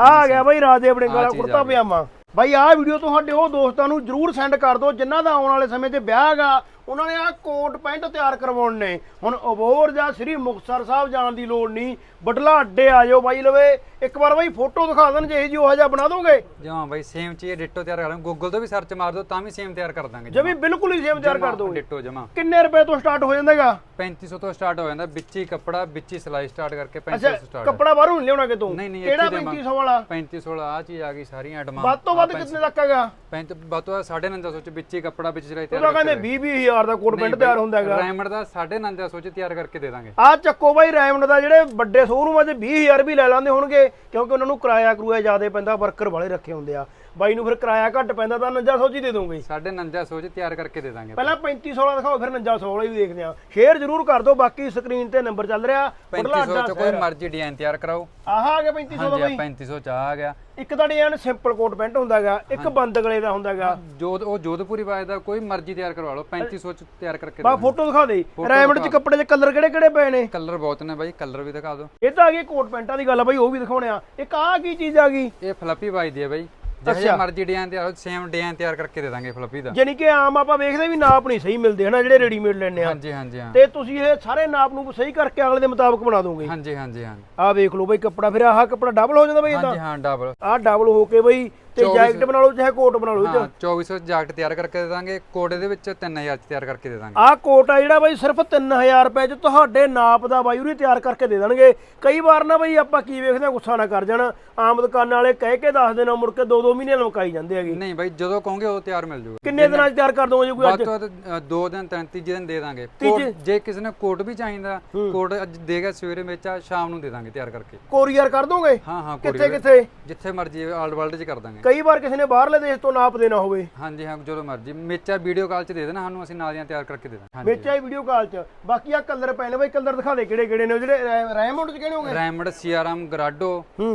ਆ ਗਿਆ ਬਾਈ ਰਾਜੇ ਆਪਣੇ ਗਲਾ ਕੁੜਤਾ। ਪਜਾਮਾ ਬਾਈ ਆਹ ਵੀਡੀਓ ਤੁਹਾਡੇ ਉਹ ਦੋਸਤਾਂ ਨੂੰ ਜਰੂਰ ਸੈਂਡ ਕਰ ਦਿਓ ਜਿਨ੍ਹਾਂ ਦਾ ਆਉਣ ਵਾਲੇ ਸਮੇਂ 'ਚ ਵਿਆਹ ਹੈਗਾ ਉਹਨਾਂ ਨੇ ਆ ਕੋਟ ਪੈਂਟ ਤਿਆਰ ਕਰਵਾਉਣ ਨੇ। ਹੁਣ ਅਬੋਰ ਜਾਂ ਸ੍ਰੀ ਮੁਕਤਸਰ ਸਾਹਿਬ ਜਾਣ ਦੀ ਲੋੜ ਨਹੀਂ। ਬਟਲਾ ਅੱਡੇ ਆ ਜਾਓ ਬਾਈ ਲਵੇ। ਇੱਕ ਵਾਰ ਬਾਈ ਫੋਟੋ ਦਿਖਾ ਦੇਣ ਜੇ ਜੀ ਉਹ ਜਿਹਾ ਬਣਾ ਦੋਗੇ। ਜਮਾਂ ਬਾਈ ਸੇਮ ਚੀਜ਼ ਡਿਟੋ ਤਿਆਰ ਕਰ ਗੂਗਲ ਤੋਂ ਵੀ ਸਰਚ ਮਾਰ ਦਿਓ ਤਾਂ ਵੀ ਸੇਮ ਤਿਆਰ ਕਰ ਦਾਂਗੇ ਜੇ ਵੀ ਬਿਲਕੁਲ ਹੀ ਸੇਮ ਤਿਆਰ ਕਰ ਦੋਗੇ। ਡਿਟੋ ਜਮਾ। ਕਿੰਨੇ ਰੁਪਏ ਤੋਂ ਸਟਾਰਟ ਹੋ ਜਾਂਦਾਗਾ 3500 ਤੋਂ ਸਟਾਰਟ ਹੋ ਜਾਂਦਾ ਵਿੱਚ ਹੀ ਕੱਪੜਾ ਵਿੱਚ ਹੀ ਸਿਲਾਈ ਸਟਾਰਟ ਕਰਕੇ ਅੱਛਾ 3500 ਸਟਾਰਟ ਕੱਪੜਾ ਬਾਹਰੋਂ ਨਹੀਂ ਲਿਆਉਣਾ ਕਿਤੋਂ? ਨਹੀਂ, ਨਹੀਂ, ਕਿਹੜਾ ਇੱਥੇ ਦੇਵਾਂ। 3500 ਵਾਲਾ? 3500 ਆ ਚੀਜ਼ ਆ ਗਈ ਸਾਰੀਆਂ ਐਟਮਾਂ ਵੱਧ ਤੋਂ ਵੱਧ ਕਿੰਨੇ ਤੱਕ ਹੈਗਾ? 35 ਵੱਧ ਤੋਂ ਵੱਧ 950 ਚ ਵਿੱਚ ਹੀ ਕੱਪੜਾ ਵਿੱਚ ਸਿਲਾਈ ਤਿਆਰ ਤਾਂ ਕਹਿੰਦੇ 20 20000 ਦਾ ਕੋਟ ਪੈਂਟ ਤਿਆਰ ਹੁੰਦਾ ਹੈਗਾ। ਰੈਮੰਡ ਦਾ 950 ਚ ਤਿਆਰ ਕਰਕੇ ਦੇ ਦਾਂਗੇ। ਆ ਚੱਕੋ ਬਾਈ ਰੈਮੰਡ ਦਾ ਜਿਹੜੇ ਵੱਡੇ ਸ਼ੋਰੂਮਾਂ 'ਚ 20000 ਵੀ ਲੈ ਲੈਂਦੇ ਹੋਣਗੇ ਕਿਉਂਕਿ ਉਹਨਾਂ ਨੂੰ ਕਿਰਾਇਆ ਕਰੂਆ ਜ਼ਿਆਦਾ ਪੈਂਦਾ ਵਰਕਰ ਵਾਲੇ ਰੱਖੇ ਹੁੰਦੇ ਆ। ਬਾਈ ਨੂੰ ਫਿਰ ਕਿਰਾਇਆ ਘੱਟ ਪੈਂਦਾ ਤਾਂ 4900 ਹੀ ਦੇ ਦੋਗੇ 950 ਚ ਤਿਆਰ ਕਰਕੇ ਦੇ ਦਾਂਗੇ ਪਹਿਲਾਂ 3500 ਵਾਲਾ ਦਿਖਾਓ ਫਿਰ 4900 ਵਾਲਾ ਵੀ ਦੇਖਦੇ ਆ ਸ਼ੇਅਰ ਜ਼ਰੂਰ ਕਰ ਦਿਓ ਬਾਕੀ ਸਕਰੀਨ ਤੇ ਨੰਬਰ ਚੱਲ ਰਿਹਾ। ਬੜਲਾ 3500 ਅੱਡਾ ਚ ਕੋਈ ਮਰਜ਼ੀ ਡਿਜ਼ਾਈਨ ਤਿਆਰ ਕਰਾਓ। ਆਹ ਆ ਗਿਆ 3500 ਦਾ ਬਾਈ। 3500 ਚ ਆ ਗਿਆ। ਇੱਕ ਤਾਂ ਡਿਜ਼ਾਈਨ ਸਿੰਪਲ ਕੋਟ ਪੈਂਟ ਹੁੰਦਾਗਾ ਇੱਕ ਬੰਦ ਗਲੇ ਦਾ ਹੁੰਦਾਗਾ ਜੋਧ ਉਹ ਜੋਧਪੁਰੀ ਬਾਜ ਦਾ ਕੋਈ ਮਰਜ਼ੀ ਤਿਆਰ ਕਰਵਾ ਲਓ 3500 ਚ ਤਿਆਰ ਕਰਕੇ ਬਾ ਫੋਟੋ ਦਿਖਾ ਦੇ। ਰੈਮੰਡ 'ਚ ਕੱਪੜੇ 'ਚ ਕਲਰ ਕਿਹੜੇ ਕਿਹੜੇ ਪਏ ਨੇ? ਕਲਰ ਬਹੁਤ ਨੇ ਬਾਈ ਕਲਰ ਵੀ ਦਿਖਾ ਦਿਓ। ਇਹ ਤਾਂ ਆ ਗਈ ਕੋਟ ਪੈਂਟਾਂ ਦੀ ਗੱਲ ਆ ਬਾਈ ਉਹ ਵੀ ਦਿਖਾਉਣੇ ਆ। ਇੱਕ ਆ ਕੀ ਚੀਜ਼ ਆ ਗਈ? ਇਹ ਫਲੱਪੀ ਬਾਜ ਦੀ ਹੈ ਬਾਈ। ਜਿਹੇ ਮਰਜ਼ੀ ਡਿਜ਼ਾਈਨ ਤਿਆਰ ਸੇਮ ਡਿਜ਼ਾਈਨ ਤਿਆਰ ਕਰਕੇ ਦੇ ਦਾਂਗੇ ਫਲੱਪੀ ਦਾ। ਜਾਨੀ ਕਿ ਆਮ ਆਪਾਂ ਵੇਖਦੇ ਵੀ ਨਾਪ ਨਹੀਂ ਸਹੀ ਮਿਲਦੇ ਹਨਾ ਜਿਹੜੇ ਰੈਡੀਮੇਡ ਲੈਣੇ ਆ। ਹਾਂਜੀ ਹਾਂਜੀ ਹਾਂ। ਤੇ ਤੁਸੀਂ ਇਹ ਸਾਰੇ ਨਾਪ ਨੂੰ ਸਹੀ ਕਰਕੇ ਅਗਲੇ ਦੇ ਮੁਤਾਬਕ ਬਣਾ ਦੋਗੇ। ਹਾਂਜੀ ਹਾਂਜੀ ਹਾਂ। ਆਹ ਵੇਖ ਲਓ ਬਈ ਕੱਪੜਾ ਫਿਰ ਆਹ ਕੱਪੜਾ ਡਬਲ ਹੋ ਜਾਂਦਾ ਬਈ ਇਦਾਂ ਹਾਂਜੀ ਹਾਂ ਡਬਲ ਆਹ ਡਬਲ ਹੋ ਕੇ ਬਈ ਤੇ ਜੈਕਟ ਬਣਾ ਲਓ ਚਾਹੇ ਕੋਟ ਬਣਾ ਲਓ। ਹਾਂ 2400 ਜੈਕਟ ਤਿਆਰ ਕਰਕੇ ਦੇ ਦਾਂਗੇ ਕੋਡੇ ਦੇ ਵਿੱਚ 3000 ਚ ਤਿਆਰ ਕਰਕੇ ਦੇ ਦਾਂਗੇ। ਆਹ ਕੋਟ ਆ ਜਿਹੜਾ ਬਈ ਸਿਰਫ 3000 ਰੁਪਏ ਚ ਤੁਹਾਡੇ ਨਾਪ ਦਾ ਬਾਈ ਉਰੀ ਤਿਆਰ ਕਰਕੇ ਦੇ ਦੇਣਗੇ। ਕਈ ਵਾਰ ਨਾ ਬਈ ਆਪਾਂ ਕੀ ਵੇਖਦੇ ਆ ਗੁੱਸਾ ਨਾ ਕਰ ਜਾਣਾ। ਆਮ ਦੁਕਾਨਾਂ ਵਾਲੇ ਕਹਿ ਕੇ ਦੱਸ ਦੇਣਾ ਮੁੜ ਕੇ 2-2 ਮਹੀਨੇ ਲਮਕਾਈ ਜਾਂਦੇ ਹੈਗੇ। ਨਹੀਂ ਬਾਈ ਜਦੋਂ ਕਹੋਗੇ ਉਦੋਂ ਤਿਆਰ ਮਿਲ ਜੂਗਾ। ਕਿੰਨੇ ਦਿਨਾਂ ਚ ਤਿਆਰ ਕਰ ਦੋਗੇ ਜੀ ਕੋਈ ਅੱਜ? ਦੋ ਦਿਨ ਤਿੰਨ ਤੀਜੇ ਦਿਨ ਦੇ ਦਾਂਗੇ। ਕੋਟ ਜੇ ਕਿਸੇ ਨੇ ਕੋਟ ਵੀ ਚਾਹੀਦਾ ਕੋਟ ਅੱਜ ਦੇਗਾ ਸਵੇਰੇ ਵੇਚਾ ਸ਼ਾਮ ਨੂੰ ਦੇ ਦਾਂਗੇ ਤਿਆਰ ਕਰਕੇ। ਕੋਰੀਅਰ ਕਰ ਦੋਗੇ? ਹਾਂ ਹਾਂ ਕਿੱਥੇ ਕਿੱਥੇ? ਜਿੱਥੇ ਮਰਜ਼ੀ ਆਲ ਵਰਲਡ ਚ ਕਰ ਦਾਂਗੇ। ਕਈ ਵਾਰ ਕਿਸੇ ਨੇ ਬਾਹਰਲੇ ਦੇਸ਼ ਤੋਂ ਨਾਪ ਦੇਣਾ ਹੋਵੇ। ਹਾਂਜੀ ਹਾਂ ਜਦੋਂ ਮਰਜ਼ੀ। ਮੇਚਾ ਵੀਡੀਓ ਕਾਲ ਚ ਦੇ ਦੇਣਾ ਸਾਨੂੰ ਅਸੀਂ ਨਾਲੀਆਂ ਤਿਆਰ ਕਰਕੇ ਦੇ ਦਾਂਗੇ। ਵਿੱਚ ਆਈ ਵੀਡੀਓ ਕਾਲ ਚ। ਬਾਕੀ ਆ ਕਲਰ ਨੇ ਬਈ ਕਲਰ ਦਿਖਾ ਦੇ ਕਿਹੜੇ ਕਿਹੜੇ ਨੇ ਜਿਹੜੇ ਰੈਮੌਂਡ ਚ ਕਿਹੜੇ ਹੋਗੇ ਰੈਮਡ ਸੀਆਰਐਮ ਗਰਾਡੋ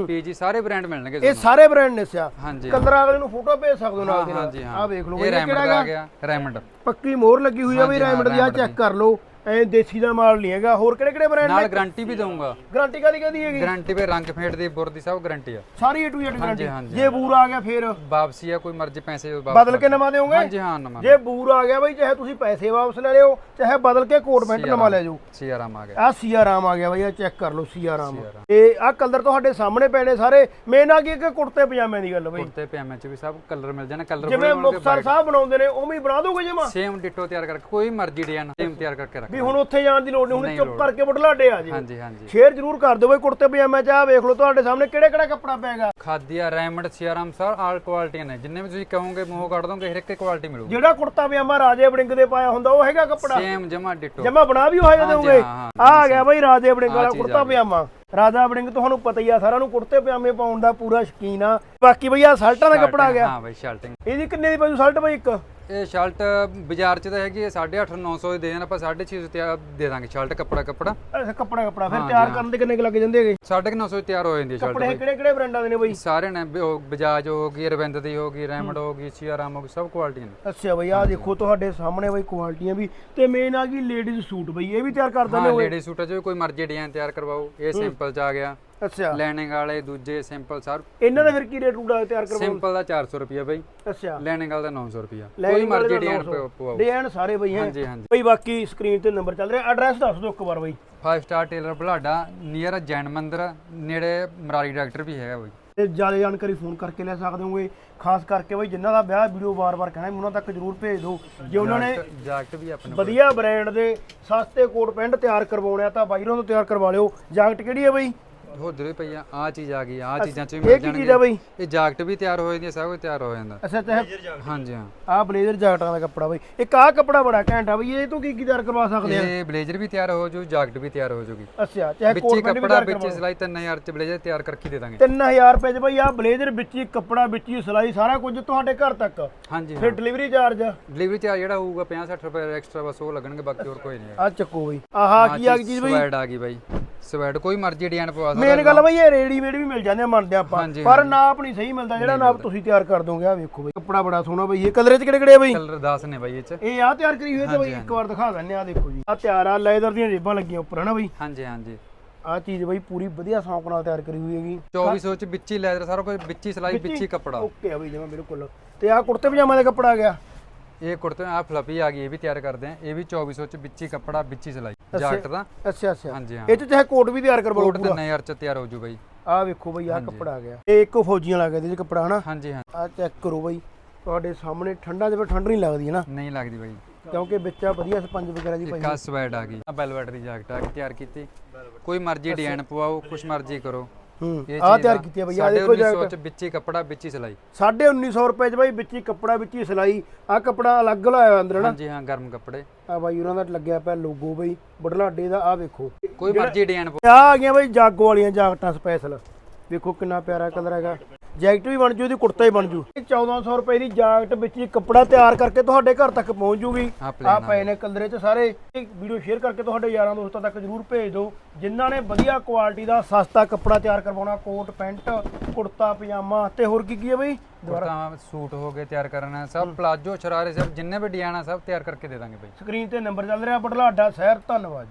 ਪੀਜੀ ਸਾਰੇ ਬ੍ਰਾਂਡ ਮਿਲਣਗੇ ਇਹ ਸਾਰੇ ਬ੍ਰਾਂਡ ਨੇ ਸਿਆ। ਹਾਂਜੀ ਕਲਰ ਅਗਲੇ ਨੂੰ ਫੋਟੋ ਭੇਜ ਸਕਦੇ ਹੋ ਨਾਲ ਦੀ ਨਾਲ। ਹਾਂ ਆ ਵੇਖ ਲਓ ਇਹ ਕਿਹੜਾ ਹੈਗਾ? ਗਿਆ ਰੈਮਡ ਪੱਕੀ ਮੋਹਰ ਲੱਗੀ ਹੋਈ ਆ ਬਈ ਰੈਮੰਡ ਦੀ ਆ ਚੈੱਕ ਕਰ ਲਓ। ਐ ਦੇਸੀ ਦਾ ਮਾਲ ਨਹੀਂ ਹੈਗਾ ਹੋਰ ਕਿਹੜੇ ਕਿਹੜੇ ਬ੍ਰਾਂਡ ਨਾਲ ਗਾਰੰਟੀ ਵੀ ਦਊਂਗਾ। ਗਾਰੰਟੀ ਕਾਦੀ ਕਾਦੀ ਹੈਗੀ? ਗਾਰੰਟੀ ਵੀ ਰੰਗ ਫੇਟ ਦੀ ਬੁਰ ਦੀ ਸਭ ਗਾਰੰਟੀ ਆ। ਸਾਰੀ A to Z ਗਾਰੰਟੀ। ਜੇ ਬੂਰ ਆ ਗਿਆ ਫੇਰ? ਵਾਪਸੀ ਆ ਕੋਈ ਮਰਜ਼ੀ ਪੈਸੇ ਵਾਪਸ ਬਦਲ ਕੇ ਨਵਾਂ ਦੇਵੋਗੇ ਹਾਂਜੀ ਹਾਂ ਨਵਾਂ। ਜੇ ਬੂਰ ਆ ਗਿਆ ਬਈ ਚਾਹੇ ਤੁਸੀਂ ਪੈਸੇ ਵਾਪਸ ਲੈ ਲਿਓ ਚਾਹੇ ਬਦਲ ਕੇ ਕੋਟ ਪੈਂਟ ਨਵਾਂ ਲੈ ਜਾਓ। ਸੀਆਰਐਮ ਆ ਗਿਆ। ਆ ਸੀਆਰਾਮ ਆ ਗਿਆ ਬਈ ਆ ਚੈੱਕ ਕਰ ਲਓ ਸੀਆਰਾਮ ਇਹ ਆ ਕਲਰ ਤੁਹਾਡੇ ਸਾਹਮਣੇ ਪੈਣੇ ਸਾਰੇ। ਮੇਨ ਆ ਗਈ ਕਿ ਕੁੜਤੇ ਪਜਾਮੇ ਦੀ ਗੱਲ ਬਈ। ਕੁੜਤੇ ਪਜਾਮੇ ਚ ਵੀ ਸਭ ਕਲਰ ਮਿਲ ਜਾਣਾ ਕਲਰ ਜਿਵੇਂ ਮੁਕਤਸਰ ਸਾਹਿਬ ਬਣਾਉਂਦੇ ਨੇ ਉਵੇਂ ਹੀ ਬਣਾ ਦੋਗੇ ਜਮਾ ਸੇਮ ਡਿਟੋ ਤਿਆਰ ਕਰਕੇ ਕੋਈ ਮਰਜ਼ੀ ਡਿਜ਼ਾਈਨ ਸੇਮ ਤਿਆਰ ਕਰਕੇ ਰੱਖ। ਵੀ ਹੁਣ ਉੱਥੇ ਜਾਣ ਦੀ ਲੋੜ ਨਹੀਂ ਹੁਣ ਚੁੱਪ ਕਰਕੇ ਬੁਢਲਾਡੇ ਆ ਜੀ। ਹਾਂਜੀ ਹਾਂਜੀ। ਸ਼ੇਅਰ ਜ਼ਰੂਰ ਕਰ ਦਿਓ ਬਈ ਕੁੜਤੇ ਪਜਾਮੇ ਚ ਆ ਵੇਖ ਲਓ ਤੁਹਾਡੇ ਸਾਹਮਣੇ ਕਿਹੜੇ ਕਿਹੜਾ ਕੱਪੜਾ ਪੈਗਾ ਖਾਦੀਆ ਰੈਮਡ ਸੀਆਰਐਮ ਸਰ ਆਲ ਕੁਆਲਿਟੀਆਂ ਨੇ। ਜਿੰਨੇ ਵੀ ਤੁਸੀਂ ਕਹੋਗੇ ਮੂੰਹ ਕੱਢ ਦੋਗੇ ਹਰ ਇੱਕ ਕੁਆਲਿਟੀ ਮਿਲੂਗੀ। ਜਿਹੜਾ ਕੁੜਤਾ ਪਜਾਮਾ ਰਾਜੇ ਵੜਿੰਗ ਦੇ ਪਾਇਆ ਹੁੰਦਾ ਉਹ ਹੈਗਾ ਕੱਪੜਾ? ਸੇਮ ਜਮਾ ਡਿਟੋ। ਜਮਾ ਬਣਾ ਵੀ ਹੋਇਆ ਹਾਂ, ਆ ਆ ਗਿਆ ਬਈ ਰਾਜੇ ਵੜਿੰਗ ਵਾਲਾ ਕੁੜਤਾ। ਪਜਾਮਾ। ਰਾਜਾ ਵੜਿੰਗ ਤੁਹਾਨੂੰ ਪਤਾ ਹੀ ਆ ਸਾਰਿਆਂ ਨੂੰ ਕੁੜਤੇ ਪਜਾਮੇ ਪਾਉਣ ਦਾ ਪੂਰਾ ਸ਼ੌਕੀਨ ਆ। ਬਾਕੀ ਬਈ ਆ ਸ਼ਰਟਾਂ ਦਾ ਕੱਪੜਾ ਆ ਗਿਆ। ਹਾਂ ਬਾਈ ਸ਼ਰਟਿੰਗ ਇਹਦੀ ਕਿੰਨੇ ਦੀ ਪਈ ਸ਼ਰਟ ਬਈ ਇੱਕ? ਇਹ ਸ਼ਰਟ ਬਾਜ਼ਾਰ ਚ ਤਾਂ ਹੈਗੀ 850 900 ਦੀ ਦੇਣਾ ਆਪਾਂ 650 ਤੇ ਦੇ ਦਾਂਗੇ ਸ਼ਰਟ ਕੱਪੜਾ ਕੱਪੜਾ। ਅੱਛਾ ਕੱਪੜਾ ਕੱਪੜਾ। ਫਿਰ ਤਿਆਰ ਕਰਨ ਦੇ ਕਿੰਨੇ ਕੁ ਲੱਗ ਜਾਂਦੇ ਹੈਗੇ? 950 ਤਿਆਰ ਹੋ ਜਾਂਦੀ ਹੈ ਸ਼ਰਟ ਕੱਪੜੇ ਕਿਹੜੇ ਕਿਹੜੇ ਬ੍ਰਾਂਡਾਂ ਦੇ ਨੇ ਬਈ? ਸਾਰੇ ਨੇ ਉਹ ਬਜਾਜ ਹੋ ਗਈ ਰਵਿੰਦ ਦੀ ਹੋ ਗਈ ਰੈਮਡ ਹੋ। ਗਈ ਸੀਆਰਐਮ ਹੋ ਗਈ ਸਭ ਕੁਆਲਿਟੀਆਂ ਨੇ। ਅੱਛਾ ਬਈ ਆ ਦੇਖੋ ਤੁਹਾਡੇ ਸਾਹਮਣੇ ਬਈ ਕੁਆਲਿਟੀਆਂ ਵੀ ਤੇ ਮੇਨ ਆ ਗਈ ਲੇਡੀਜ਼ ਸੂਟ ਬਈ ਇਹ ਵੀ ਤਿਆਰ ਕਰ ਦਿੰਦੇ ਹਾਂ ਹੋ ਲੇਡੀ ਸੂਟਾਂ 'ਚ ਵੀ ਕੋਈ ਮਰਜ਼ੀ ਡਿਜ਼ਾਈਨ ਤਿਆਰ ਕਰਵਾਓ ਇਹ ਸਿੰਪਲ 'ਚ ਆ ਗਿਆ। ਅੱਛਾ। ਲੈਨਿੰਗ ਵਾਲੇ ਦੂਜੇ ਸਿੰਪਲ ਸਰ। ਇਹਨਾਂ ਦਾ ਫਿਰ ਕੀ ਰੇਟ ਰੂਡਾ ਤਿਆਰ ਕਰਵਾਉਂ ਸਿੰਪਲ ਦਾ 400 ਰੁਪਿਆ ਬਾਈ। ਅੱਛਾ। ਲੈਨਿੰਗ ਵਾਲਾ ਦਾ 900 ਰੁਪਿਆ ਕੋਈ ਮਰਜ਼ੀ ਡਿਜ਼ਾਈਨ 900 ਪਵਾਓ। ਡਿਜ਼ਾਈਨ ਸਾਰੇ ਬਈ ਹੈ। ਹਾਂਜੀ ਹਾਂਜੀ। ਬਈ ਬਾਕੀ ਸਕਰੀਨ ਤੇ ਨੰਬਰ ਚੱਲ ਰਿਹਾ। ਐਡਰੈਸ ਦੱਸ ਦਿਓ ਇੱਕ ਵਾਰ ਬਈ। 5 ਸਟਾਰ ਟੇਲਰ ਬਲਾਡਾ ਨੀਅਰ ਜੈਨ ਮੰਦਿਰ ਨੇੜੇ ਮਰਾਰੀ ਡਾਕਟਰ ਵੀ ਹੈਗਾ ਬਾਈ। ਤੇ ਜ਼ਿਆਦਾ ਜਾਣਕਾਰੀ ਫੋਨ ਕਰਕੇ ਲੈ ਸਕਦੇ ਹੋਗੇ। ਖਾਸ ਕਰਕੇ ਬਈ ਜਿਨ੍ਹਾਂ ਦਾ ਵਿਆਹ ਵੀਡੀਓ ਵਾਰ-ਵਾਰ ਕਹਿਣਾ ਉਹਨਾਂ ਤੱਕ ਜਰੂਰ ਭੇਜ ਦਿਓ। ਜੇ ਉਹਨਾਂ ਨੇ ਜੈਕਟ ਵੀ ਆਪਣੇ ਵਧੀਆ ਬ੍ਰਾਂਡ ਦੇ ਸਸਤੇ ਕੋਟ ਪੈਂਟ ਤਿਆਰ ਕਰਵਾਉਣੇ ਆ ਤਾਂ ਬਾਈਰੋਂ ਤੋਂ ਤਿਆਰ ਕਰਵਾ ਲਿਓ। ਜਾਕਟ ਕਿਹੜੀ ਹੈ ਬਈ? ਵੀ ਪਈਆ ਆ ਚੀਜ਼ ਆ ਗਈ ਆ ਚੀਜ਼ਾਂ 'ਚ ਵੀ ਇਹ ਮਿਲ ਕੀ ਚੀਜ਼ ਆ ਜਾਣਗੀਆਂ ਬਈ? ਇਹ ਜੈਕਟ ਵੀ ਤਿਆਰ ਹੋ ਜਾਂਦੀ ਹੈ ਸਭ ਕੁਝ ਤਿਆਰ ਹੋ ਜਾਂਦਾ। ਅੱਛਾ ਚਾਹੇ ਹਾਂਜੀ ਹਾਂ। ਆਹ ਬਲੇਜ਼ਰ ਜਾਕਟਾਂ ਦਾ ਕੱਪੜਾ ਬਈ। ਇੱਕ ਆਹ ਕੱਪੜਾ ਬੜਾ ਘੈਂਟ ਆ ਬਈ ਇਹ ਤੋਂ ਕੀ ਕੀ ਤਿਆਰ ਕਰਵਾ ਸਕਦੇ ਆ? ਇਹ ਬਲੇਜ਼ਰ ਵੀ ਤਿਆਰ ਹੋ ਜੂ ਜੈਕਟ ਵੀ ਤਿਆਰ ਹੋ ਜੂਗੀ। ਅੱਛਾ ਚਾਹੇ ਵਿੱਚ ਹੀ ਕੋਟ ਪੈਂਟ ਵੀ ਕੱਪੜਾ ਤਿਆਰ ਵਿੱਚ ਕਰਵਾ ਹੀ ਸਿਲਾਈ 3000 ਚ ਬਲੇਜ਼ਰ ਤਿਆਰ ਕਰਕੇ ਦੇ ਦਾਂਗੇ। 3000 ਰੁਪਏ ਚ ਬਈ ਆਹ ਬਲੇਜ਼ਰ ਵਿੱਚ ਹੀ ਕੱਪੜਾ ਵਿੱਚ ਹੀ ਸਿਲਾਈ ਸਾਰਾ ਕੁਝ ਤੁਹਾਡੇ ਘਰ ਤੱਕ। ਹਾਂਜੀ ਫਿਰ ਡਿਲੀਵਰੀ ਚਾਰਜ ਡਿਲੀਵਰੀ ਚਾਰਜ ਜਿਹੜਾ ਹੋਊਗਾ 50 60 ਰੁਪਏ ਐਕਸਟਰਾ ਬਸ ਉਹ ਲੱਗਣਗੇ ਬਾਕੀ ਹੋਰ ਕੋਈ ਨਹੀਂ ਆ ਚੱਕੋ ਬਈ। ਆਹਾ ਕੀ ਆ ਗਈ ਚੀਜ਼ ਬਈ? ਸਵੈਡ ਆ ਗਈ ਬਾਈ। ਸਵੈਡ ਕੋਈ ਮਰਜ਼ੀ ਡਿਜ਼ਾਈਨ ਪਵਾ ਸਕਦਾ ਮੇਨ ਗੱਲ ਬਈ ਇਹ ਰੈਡੀਮੇਡ ਵੀ ਮਿਲ ਜਾਂਦੇ ਆ ਮੰਨਦੇ ਆਪਾਂ। ਹਾਂਜੀ, ਪਰ ਨਾਪ ਨਹੀਂ ਸਹੀ ਮਿਲਦਾ ਜਿਹੜਾ ਨਾਪ ਤੁਸੀਂ ਤਿਆਰ ਕਰ ਦੋਗੇ ਆ ਵੇਖੋ ਬਈ। ਕੱਪੜਾ ਬੜਾ ਸੋਹਣਾ ਬਈ ਇਹ ਕਲਰ ਚ ਕਿਹੜੇ ਕਿਹੜੇ ਆ ਬਈ? ਕਲਰ 10 ਨੇ ਬਾਈ ਇਹ ਚ। ਇਹ ਆ ਤਿਆਰ ਕਰੀ ਹੋਈ ਤੇ ਬਈ ਇੱਕ ਵਾਰ ਦਿਖਾ ਦਿੰਨੇ ਆ ਦੇਖੋ ਜੀ। ਆ ਤਿਆਰ ਆ ਲੈਦਰ ਦੀਆਂ ਜੇਬਾਂ ਲੱਗੀਆਂ ਉੱਪਰ ਹਨਾ ਬਈ? ਹਾਂਜੀ ਹਾਂਜੀ। ਆ ਚੀਜ਼ ਬਈ ਪੂਰੀ ਵਧੀਆ ਸ਼ੌਂਕ ਨਾਲ ਤਿਆਰ ਕਰੀ ਹੋਈ ਹੈਗੀ। 2400 ਚ ਵਿੱਚ ਹੀ ਲੈਦਰ ਸਾਰਾ ਕੁਝ ਵਿੱਚ ਹੀ ਸਿਲਾਈ ਵਿੱਚ ਹੀ ਕੱਪੜਾ। ਓਕੇ ਆ ਬਈ ਜਮਾ ਬਿਲਕੁਲ। ਤੇ ਆ ਕੁੜਤੇ ਪਜਾਮਾ ਦਾ ਕੱਪੜਾ ਆ ਗਿਆ। ਇਹ ਕੁੜਤੇ ਆ ਫਲਫੀ ਆ ਗਈ ਇਹ ਵੀ ਤਿਆਰ ਕਰਦੇ ਆ। ਇਹ ਵੀ 2400 ਚ ਵਿੱਚ ਹੀ ਕੱਪੜਾ ਵਿੱਚ ਹੀ ਸਿਲਾਈ ਜਾਕਟ ਦਾ ਅੱਛਾ ਅੱਛਾ। ਹਾਂਜੀ ਹਾਂ। ਇਹ ਚ ਚਾਹੇ ਕੋਟ ਵੀ ਤਿਆਰ ਕਰਵਾਓ ਕੋਟ 3000 ਚ ਤਿਆਰ ਹੋ ਜੂ ਬਾਈ। ਆ ਵੇਖੋ ਬਈ ਆ ਕੱਪੜਾ ਆ ਗਿਆ। ਇਹ ਇੱਕ ਫੌਜੀਆਂ ਲੱਗਾ ਇਹਦੇ ਚ ਕੱਪੜਾ ਹਨਾ? ਹਾਂਜੀ ਹਾਂ। ਆ ਚੈੱਕ ਕਰੋ ਬਈ। ਤੁਹਾਡੇ ਸਾਹਮਣੇ ਠੰਡਾ ਜਿਵੇਂ ਠੰਡ ਨਹੀਂ ਲੱਗਦੀ ਹੈ ਨਾ ਨਹੀਂ ਲੱਗਦੀ ਬਾਈ। ਕਿਉਂਕਿ ਵਿੱਚ ਆ ਵਧੀਆ ਸਪੰਜ ਵਗੈਰਾ ਦੀ ਇੱਕ ਆ ਸਵੈਡ ਆ ਗਈ। ਆ ਬੈਲਵੈਟ ਦੀ ਜਾਕਟ ਆ ਕੇ ਤਿਆਰ ਕੀਤੀ। ਕੋਈ ਮਰਜ਼ੀ ਡਿਜ਼ਾਈਨ ਪਵਾਓ ਕੁਛ ਮਰਜ਼ੀ ਕਰੋ। ਆ ਤਿਆਰ। ਕੀਤੀ ਆ ਬਈ ਆ ਦੇਖੋ ਜੈਕਟ। ਵਿੱਚ ਹੀ ਕੱਪੜਾ ਵਿੱਚ ਹੀ ਸਿਲਾਈ। 1950 ਰੁਪਏ ਚ ਬਾਈ ਵਿੱਚ ਹੀ ਕੱਪੜਾ ਵਿੱਚ ਹੀ ਸਿਲਾਈ। ਆ ਕੱਪੜਾ ਅਲੱਗ ਲਾਇਆ ਅੰਦਰ ਹਨਾ? ਹਾਂਜੀ ਹਾਂ ਗਰਮ ਕੱਪੜੇ। ਆ ਬਾਈ ਉਹਨਾਂ ਦਾ ਲੱਗਿਆ ਪਿਆ ਲੋਗੋ ਬਈ ਬੜਲਾਡੇ ਦਾ ਆ ਵੇਖੋ। ਕੋਈ ਮਰਜ਼ੀ ਡਿਜ਼ਾਈਨ ਆ ਆ ਗਈਆਂ ਬਈ ਜਾਗੋ ਵਾਲੀਆਂ ਜਾਕਟਾਂ ਸਪੈਸ਼ਲ ਵੇਖੋ ਕਿੰਨਾ ਪਿਆਰਾ ਕਲਰ ਹੈਗਾ। ਜੈਕਟ ਵੀ ਬਣ ਜੂ ਇਹਦੀ ਕੁੜਤਾ ਹੀ ਬਣ ਜੂ। ਇਹ 1400 ਰੁਪਏ ਦੀ ਜਾਕਟ ਵਿੱਚ ਹੀ ਕੱਪੜਾ ਤਿਆਰ ਕਰਕੇ ਤੁਹਾਡੇ ਘਰ ਤੱਕ ਪਹੁੰਚ ਜੂਗੀ ਆ ਪਏ ਨੇ ਕਲਰੇ ਚ ਸਾਰੇ। ਵੀਡੀਓ ਸ਼ੇਅਰ ਕਰਕੇ ਤੁਹਾਡੇ ਯਾਰਾਂ ਦੋਸਤਾਂ ਤੱਕ ਜਰੂਰ ਭੇਜ ਦਿਓ। ਜਿਨ੍ਹਾਂ ਨੇ ਵਧੀਆ ਕੁਆਲਿਟੀ ਦਾ ਸਸਤਾ ਕੱਪੜਾ ਤਿਆਰ ਕਰਵਾਉਣਾ ਕੋਟ ਪੈਂਟ ਕੁੜਤਾ ਪਜਾਮਾ ਤੇ ਹੋਰ ਕੀ ਕੀ ਹੈ ਬਈ? ਕੁੜਤਾ ਸੂਟ ਹੋ ਗਏ ਤਿਆਰ ਕਰਨਾ ਸਭ ਪਲਾਜੋ ਸ਼ਰਾਰੇ ਸਭ ਜਿੰਨੇ ਵੀ ਡਿਜ਼ਾਈਨ ਆ ਸਭ ਤਿਆਰ ਕਰਕੇ ਦੇ ਦਾਂਗੇ ਬਾਈ। ਸਕਰੀਨ ਤੇ ਨੰਬਰ ਚੱਲ ਰਿਹਾ ਬੜਲਾਡਾ ਸ਼ਹਿਰ ਧੰਨਵਾਦ